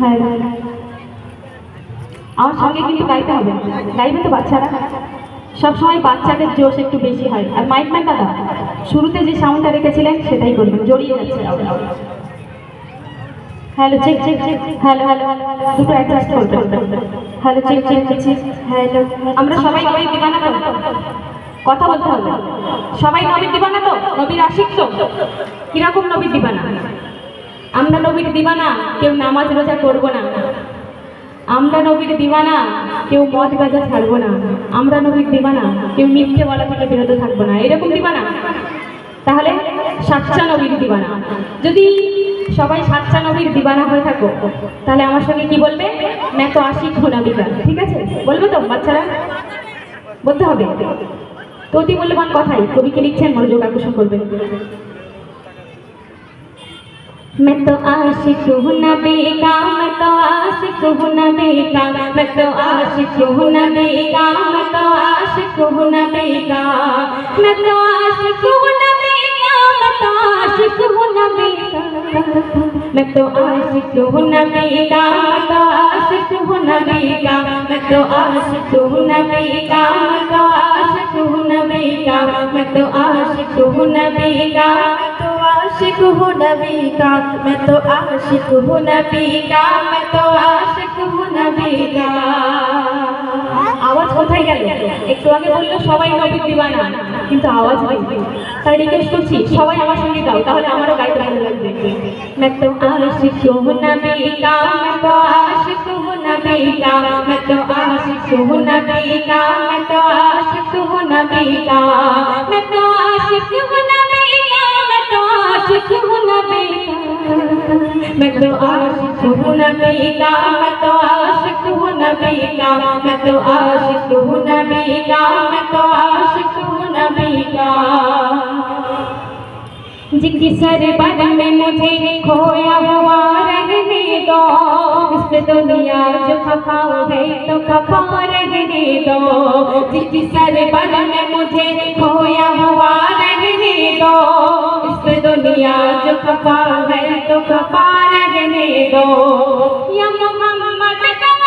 হ্যাঁ। আমার সঙ্গে কিন্তু গাইতে হবে। গাইবে তো বাচ্চারা। সবসময় বাচ্চাদের জোশ একটু বেশি হয়। আর মাইক ম্যান দাদা, শুরুতে যে সাউন্ডটা রেখেছিলেন, সেটাই করবেন জড়িয়ে যাচ্ছে। Hello, check check check. Hello hello দুটো অ্যাডজাস্ট করবেন hello check check check. Hello. আমরা সবাই নবীর দিবানা তো। কথা বলতে হবে। সবাই নবীর দিবানা তো? নবীর আশিক তো? কীরকম নবীর দিবানা? আমরা নবীর দিবানা, কেউ নামাজ রোজা করব না। আমরা নবীর দিবানা, কেউ মদ গাজা ছাড়বো না। আমরা নবীর দিবানা, কেউ মিথ্যে বলা থেকে বিরত থাকব না। এরকম দিবানা? তাহলে সাচ্চা নবীর দিবানা। যদি সবাই সাচ্চা নবীর দিবানা হয়ে থাকো, তাহলে আমার সঙ্গে কি বলবে? मैं তো আশিক হো নবীকা ঠিক আছে? বলবে তো, বাচ্চারা? বলতে হবে। তো অতি মূল্যবান কথাই। কবিকে লিখছেন মনোযোগ আকর্ষণ করবেন। میں تو عاشق ہوں نبی کا میں تو عاشق ہوں نبی کا میں تو عاشق ہوں نبی کا میں تو عاشق ہوں نبی کا میں تو عاشق ہوں نبی کا میں تو عاشق ہوں نبی کا میں تو عاشق ہوں نبی کا میں تو عاشق ہوں نبی کا میں تو عاشق ہوں نبی کا میں تو عاشق ہوں نبی کا میں تو عاشق ہوں نبی کا आशिक हूँ नबी का मैं तो आशिक हूँ नबी का मैं तो आशिक हूँ नबी का আওয়াজ কোথায় গেল একটু আগে বললো সবাই নবীর দিবানা কিন্তু আওয়াজ নেই তাই রিকোয়েস্ট করছি সবাই আমার সঙ্গে গাও তাহলে আমারও গাইতে ভালো লাগবে मैं तो आशिक हूँ नबी का मैं तो आशिक हूँ नबी का मैं तो आशिक हूँ नबी का मैं तो आशिक हूँ नबी का मैं तो आशिक हूँ नबी का मैं عاشق ہوں نبی کا میں تو عاشق ہوں نبی کا میں تو عاشق ہوں نبی کا میں تو عاشق ہوں نبی کا میں تو عاشق ہوں نبی کا جن کی سر بد میں مجھے کھویا ہوا رہنے دو اس دنیا جو کھپاؤ ہے تو کھپا رہنے دو جن کی سر بد میں مجھے کھویا ہوا دنیا جو کپا ہے تو کپا رہنے دو یا محمد میں دو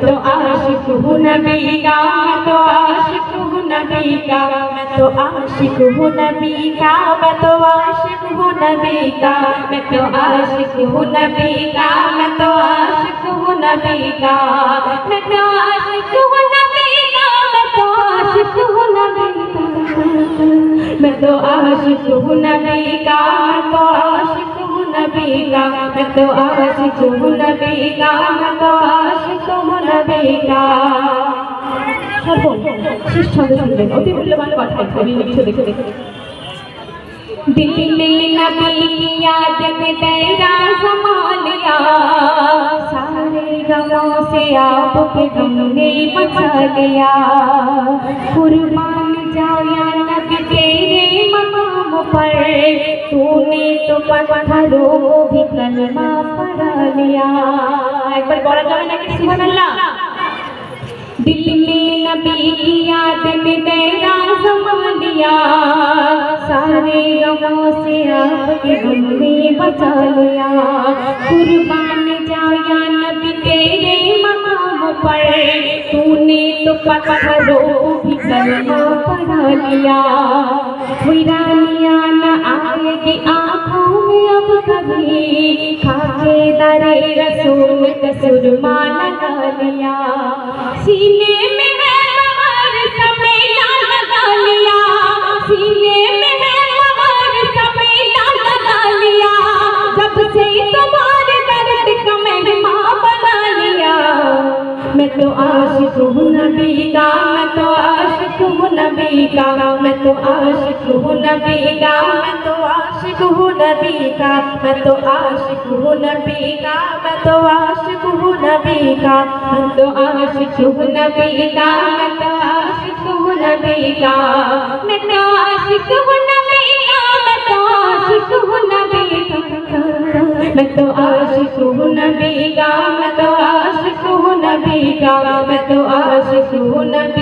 تو عاشق ہوں نبی کا تو عاشق नबी का मैं तो आशिक हूँ नबी का मैं तो आशिक हूँ नबी का मैं तो आशिक हूँ नबी का मैं तो आशिक हूँ नबी का मैं तो आशिक हूँ नबी का मैं तो आशिक हूँ नबी का मैं तो आशिक हूँ नबी का मैं तो आशिक हूँ नबी का मैं तो आशिक हूँ नबी का मैं तो आशिक हूँ नबी का শেষ ছন্দে শুনবেন অতি মূল্যবান কথা আমি লিখছো দেখে দেখে दिल में नबी की याद में तेरा समा लिया सारे गमों से आपके गम ने बचा लिया कुर्बान जाओ या नबी तेरे मकाम पर तूने तो पत्थरों को भी कलमा पढ़ा लिया एक बार बोला जाए ना कि सुभान अल्लाह दिल में نبی کی یاد میں تیرا سما دیا سارے غموں سے آپ کے غم نے بچا لیا۔ قربان جایا نبی تیرے مقام پر۔ تو نے تو پتھروں بھی کرنا پڑا لیا۔ ویرانیاں نہ آئے گی آنکھوں میں اب کبھی۔ کھاکے در رسول کا سرما لگا لیا۔ سینے میں ہے نبی کا میں تو عاشق ہوں نبی کا میں تو عاشق ہوں نبی کا میں تو عاشق ہوں نبی کا میں تو عاشق ہوں نبی کا میں تو عاشق ہوں نبی کا میں تو عاشق ہوں نبی کا میں تو عاشق ہوں نبی کا میں تو عاشق ہوں نبی کا میں تو عاشق ہوں نبی کا میں تو عاشق ہوں نبی کا میں تو عاشق ہوں نبی